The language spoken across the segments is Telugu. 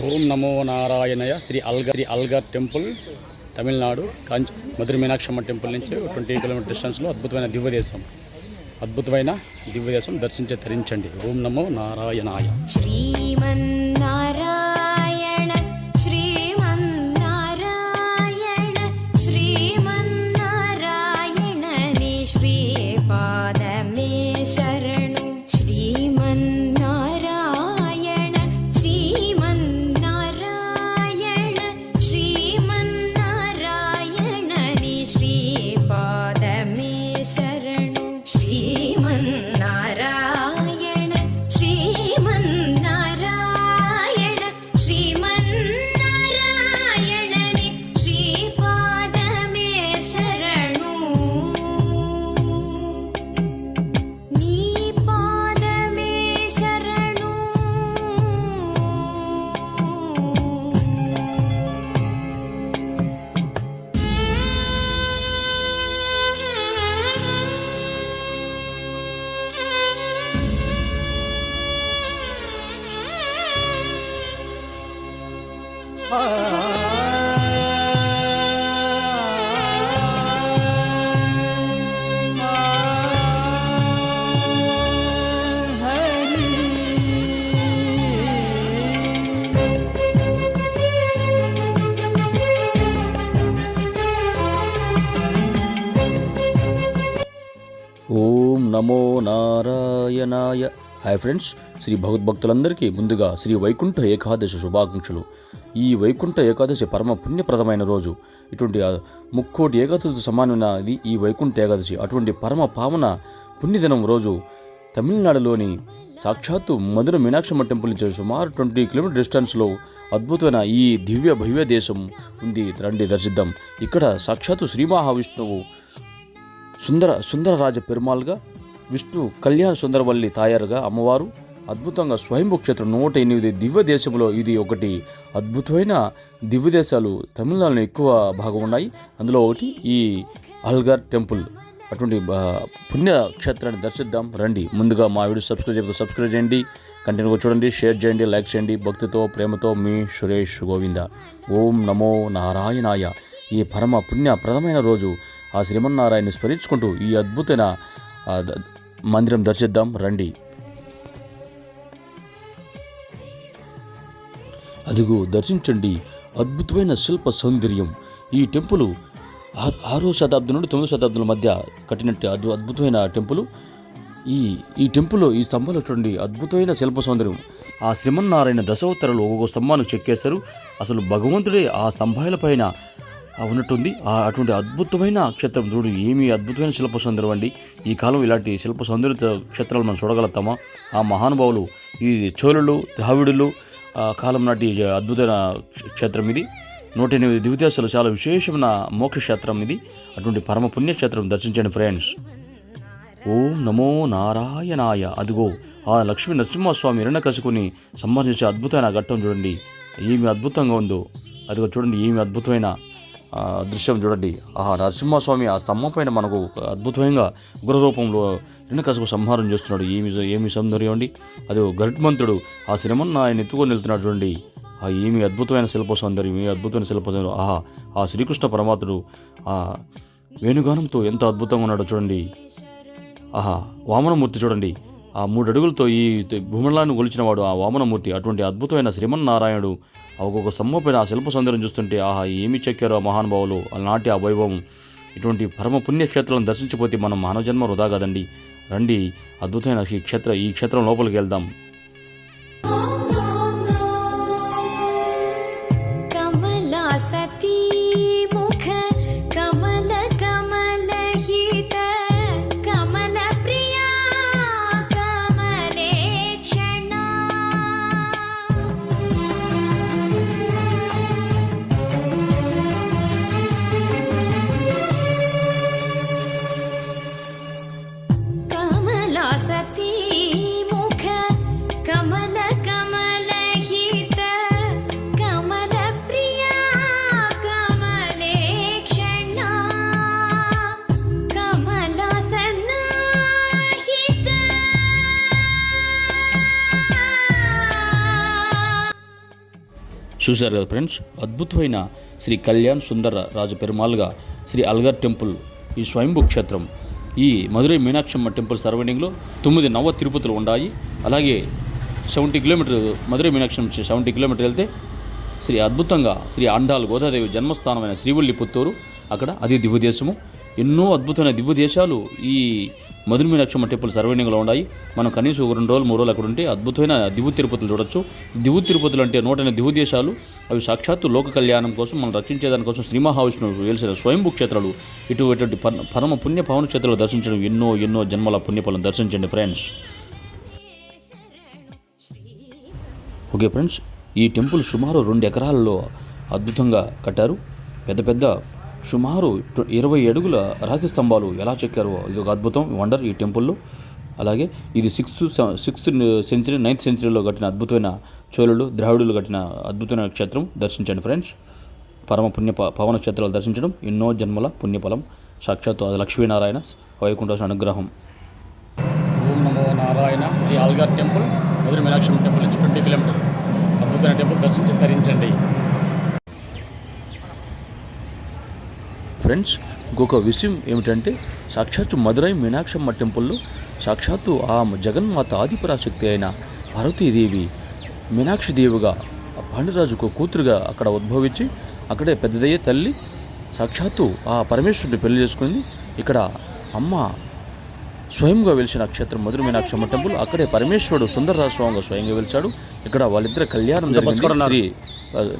ఓం నమో నారాయణయ శ్రీ అల్గర్ శ్రీ అల్గర్ టెంపుల్ తమిళనాడు కాంచ మధుర మీనాక్షమ్మ టెంపుల్ నుంచి ట్వంటీ కిలోమీటర్ డిస్టెన్స్లో అద్భుతమైన దివ్యదేశం. అద్భుతమైన దివ్యదేశం దర్శించే తరించండి ఓం నమో నారాయణాయ. శ్రీమన్ ఓం నమో నారాయణాయ హాయ్ ఫ్రెండ్స్ శ్రీ భగవద్భక్తులందరికీ ముందుగా శ్రీ వైకుంఠ ఏకాదశి శుభాకాంక్షలు. ఈ వైకుంఠ ఏకాదశి పరమ పుణ్యప్రదమైన రోజు. ఇటువంటి ఆ ముక్కోటి సమానమైన సమానమైనది ఈ వైకుంఠ ఏకాదశి. అటువంటి పరమ పావన పుణ్యదినం రోజు తమిళనాడులోని సాక్షాత్తు మధుర మీనాక్షమ్మ టెంపుల్ నుంచి సుమారు ట్వంటీ కిలోమీటర్ డిస్టెన్స్లో అద్భుతమైన ఈ దివ్య భవ్య దేశం ఉంది. రండి దర్శిద్దాం. ఇక్కడ సాక్షాత్తు శ్రీ మహావిష్ణువు సుందర సుందరరాజ పెరుమాల్గా విష్ణు కళ్యాణ సుందరవల్లి తాయారుగా అమ్మవారు. అద్భుతంగా స్వయంభూ క్షేత్రం నూట ఎనిమిది దివ్య దేశంలో ఇది ఒకటి. అద్భుతమైన దివ్య దేశాలు తమిళనాడులో ఎక్కువ భాగం ఉన్నాయి. అందులో ఒకటి ఈ అల్గర్ టెంపుల్. అటువంటి పుణ్యక్షేత్రాన్ని పుణ్య క్షేత్రాన్ని దర్శిద్దాం. రండి. ముందుగా మా వీడియో సబ్స్క్రైబ్ చేయకపోతే సబ్స్క్రైబ్ చేయండి. కంటిన్యూగా చూడండి. షేర్ చేయండి. లైక్ చేయండి. భక్తితో ప్రేమతో మీ సురేష్ గోవింద. ఓం నమో నారాయణాయ. ఈ పరమ పుణ్యప్రదమైన రోజు. ఆ శ్రీమన్నారాయణని స్మరించుకుంటూ ఈ అద్భుతమైన మందిరం దర్శిద్దాం రండి. అదిగో దర్శించండి. అద్భుతమైన శిల్ప సౌందర్యం. ఈ టెంపుల్ ఆరో శతాబ్దం నుండి తొమ్మిదో శతాబ్దం మధ్య కట్టినట్టు అద్భు అద్భుతమైన టెంపుల్. ఈ ఈ టెంపుల్లో ఈ స్తంభాలు చూడండి అద్భుతమైన శిల్ప సౌందర్యం. ఆ శ్రీమన్నారాయణ దశావతారాలు ఒక్కొక్క స్తంభాన్ని చెక్కేశారు. అసలు భగవంతుడే ఆ స్తంభాల పైన ఉన్నట్టుంది ఆ అటువంటి అద్భుతమైన క్షేత్రం చూడు ఏమి అద్భుతమైన శిల్ప సౌందర్యం అండి. ఈ కాలం ఇలాంటి శిల్ప సౌందర్య క్షేత్రాలు మనం చూడగలుగుతామా? ఆ మహానుభావులు ఈ చోళులు ద్రావిడులు ఆ కాలం నాటి అద్భుతమైన క్షేత్రం ఇది. నూట ఎనిమిది దివ్యదేశాలు చాలా విశేషమైన మోక్ష క్షేత్రం ఇది. అటువంటి పరమ పుణ్యక్షేత్రం దర్శించండి ఫ్రెండ్స్. ఓం నమో నారాయణాయ. అదిగో ఆ లక్ష్మీ నరసింహస్వామి కసుకుని సంబంధించిన అద్భుతమైన ఘట్టం చూడండి. ఏమి అద్భుతంగా ఉందో. అదిగో చూడండి ఏమి అద్భుతమైన దృశ్యం చూడండి. ఆ నరసింహస్వామి ఆ స్తంభం పైన మనకు ఒక అద్భుతమైన ఉగ్రరూపంలో కసుపు సంహారం చేస్తున్నాడు. ఏమి ఏమి సౌందర్యం అండి. అది గరుత్మంతుడు ఆ శ్రీమన్న ఆయన ఎత్తుకొని వెళ్తున్నాడు చూడండి. ఆ ఏమి అద్భుతమైన శిల్ప సౌందర్యం ఏ అద్భుతమైన శిల్ప సౌందర్యం. ఆహా ఆ శ్రీకృష్ణ పరమాత్ముడు ఆ వేణుగానంతో ఎంత అద్భుతంగా ఉన్నాడో చూడండి. ఆహా వామనమూర్తి చూడండి. ఆ మూడు అడుగులతో ఈ భూమండలాన్ని కొలిచినవాడు ఆ వామనమూర్తి. అటువంటి అద్భుతమైన శ్రీమన్నారాయణుడు. ఒక్కొక్క సమ్మపైన ఆ శిల్ప సౌందర్యం చూస్తుంటే ఆహా ఏమి చెక్కారో ఆ మహానుభావులు. నాటి ఆ వైభవం. ఇటువంటి పరమ పుణ్యక్షేత్రాలను దర్శించిపోతే మనం మానవ జన్మ వృధా కదండి. రండి అద్భుతమైన ఈ క్షేత్ర ఈ క్షేత్రం లోపలికి వెళ్దాం. చూశారు కదా ఫ్రెండ్స్ అద్భుతమైన శ్రీ కళ్యాణ్ సుందర రాజు పెరుమాల్గా శ్రీ అల్గర్ టెంపుల్ ఈ స్వయంభూ క్షేత్రం. ఈ మధురై మీనాక్షమ్మ టెంపుల్ సరౌండింగ్లో తొమ్మిది నవ తిరుపతులు ఉన్నాయి అలాగే సెవెంటీ కిలోమీటర్ మధురై మీనాక్షమ్మ నుంచి సెవెంటీ కిలోమీటర్ వెళ్తే శ్రీ అద్భుతంగా శ్రీ ఆండాల్ గోదాదేవి జన్మస్థానమైన శ్రీవల్లి పుత్తూరు అక్కడ అది దివ్యదేశము. ఎన్నో అద్భుతమైన దివ్యదేశాలు ఈ మధుర మీనాక్షమ్మ టెంపుల్ సర్వైనింగ్లో ఉన్నాయి. మనం కనీసం ఒక రెండు రోజులు మూడు రోజులు అక్కడ ఉంటే అద్భుతమైన దివు తిరుపతులు చూడొచ్చు. దివు తిరుపతులు అంటే నూటైన దివు దేశాలు. అవి సాక్షాత్తు లోక కళ్యాణం కోసం మనం రక్షించేదానికోసం శ్రీ మహావిష్ణువు వెలిసిన స్వయంభూ క్షేత్రాలు. ఇటువంటి పరమ పుణ్య పవన క్షేత్రాలు దర్శించడం ఎన్నో ఎన్నో జన్మల పుణ్యఫలం దర్శించండి ఫ్రెండ్స్. ఓకే ఫ్రెండ్స్ ఈ టెంపుల్ సుమారు రెండు ఎకరాల్లో అద్భుతంగా కట్టారు. పెద్ద పెద్ద సుమారు ఇరవై అడుగుల రాతి స్తంభాలు ఎలా చెక్కారో ఇది ఒక అద్భుతం. వండర్ ఈ టెంపుల్లో. అలాగే ఇది సిక్స్త్ సిక్స్త్ సెంచరీ నైన్త్ సెంచరీలో కట్టిన అద్భుతమైన చోళులు ద్రావిడులు కట్టిన అద్భుతమైన క్షేత్రం. దర్శించండి ఫ్రెండ్స్. పరమ పుణ్య పవన క్షేత్రాలు దర్శించడం ఎన్నో జన్మల పుణ్యఫలం. సాక్షాత్తు అది లక్ష్మీనారాయణ వైకుంఠ అనుగ్రహం. ఓం నమో నారాయణ శ్రీ ఆల్గార్ టెంపుల్ మధుర మీనాక్షం టెంపుల్ నుంచి ట్వంటీ కిలోమీటర్. అద్భుతమైన టెంపుల్ దర్శించి తరించండి. ఫ్రెండ్స్ ఇంకొక విషయం ఏమిటంటే సాక్షాత్తు మదురై మీనాక్షమ్మ టెంపుల్లో సాక్షాత్తు ఆ జగన్మాత ఆదిపరాశక్తి అయిన పార్వతీదేవి మీనాక్షి దేవిగా ఆ పాండురాజుకు కూతురుగా అక్కడ ఉద్భవించి అక్కడే పెద్దదయ్యే తల్లి సాక్షాత్తు ఆ పరమేశ్వరుని పెళ్ళి చేసుకుంది. ఇక్కడ అమ్మ స్వయంగా వెలిసిన క్షేత్రం మధుర మీనాక్షమ్మ టెంపుల్ అక్కడే పరమేశ్వరుడు సుందరరాజ స్వామిగా స్వయంగా వెలిచాడు. ఇక్కడ వాళ్ళిద్దరు కళ్యాణం జరిగింది.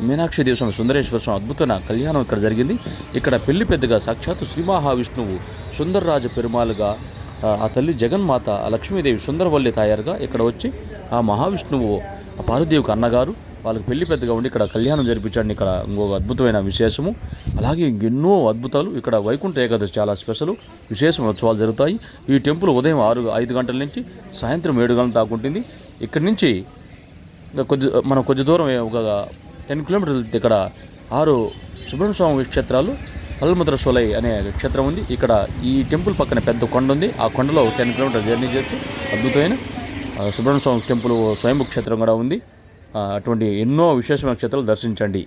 మీనాక్షి దేవి సుందరేశ్వర స్వామి అద్భుతమైన కళ్యాణం ఇక్కడ జరిగింది. ఇక్కడ పెళ్ళి పెద్దగా సాక్షాత్తు శ్రీ మహావిష్ణువు సుందరరాజ పెరుమాలుగా ఆ, తల్లి జగన్మాత లక్ష్మీదేవి సుందరవల్లి తాయారుగా ఇక్కడ వచ్చి ఆ మహావిష్ణువు ఆ పార్వదేవికి అన్నగారు. వాళ్ళకి పెళ్ళి పెద్దగా ఉండి ఇక్కడ కళ్యాణం జరిపించండి. ఇక్కడ ఇంకొక అద్భుతమైన విశేషము. అలాగే ఎన్నో అద్భుతాలు. ఇక్కడ వైకుంఠ ఏకాదశి చాలా స్పెషల్. విశేషమైన ఉత్సవాలు జరుగుతాయి. ఈ టెంపుల్ ఉదయం ఆరు ఐదు గంటల నుంచి సాయంత్రం ఏడు గంటల దాకా ఉంటుంది. ఇక్కడి నుంచి కొద్ది మనం కొద్ది దూరం ఒక టెన్ కిలోమీటర్లు ఇక్కడ ఆరు సుబ్రహ్మణ్య స్వామి క్షేత్రాలు పల్లముద్ర సోలై అనే క్షేత్రం ఉంది. ఇక్కడ ఈ టెంపుల్ పక్కన పెద్ద కొండ ఉంది. ఆ కొండలో టెన్ కిలోమీటర్ జర్నీ చేసి అద్భుతమైన ఆ, సుబ్రహ్మణ్య స్వామి టెంపుల్ స్వయంభూ క్షేత్రం కూడా ఉంది. అటువంటి ఎన్నో విశేషమైన క్షేత్రాలు దర్శించండి.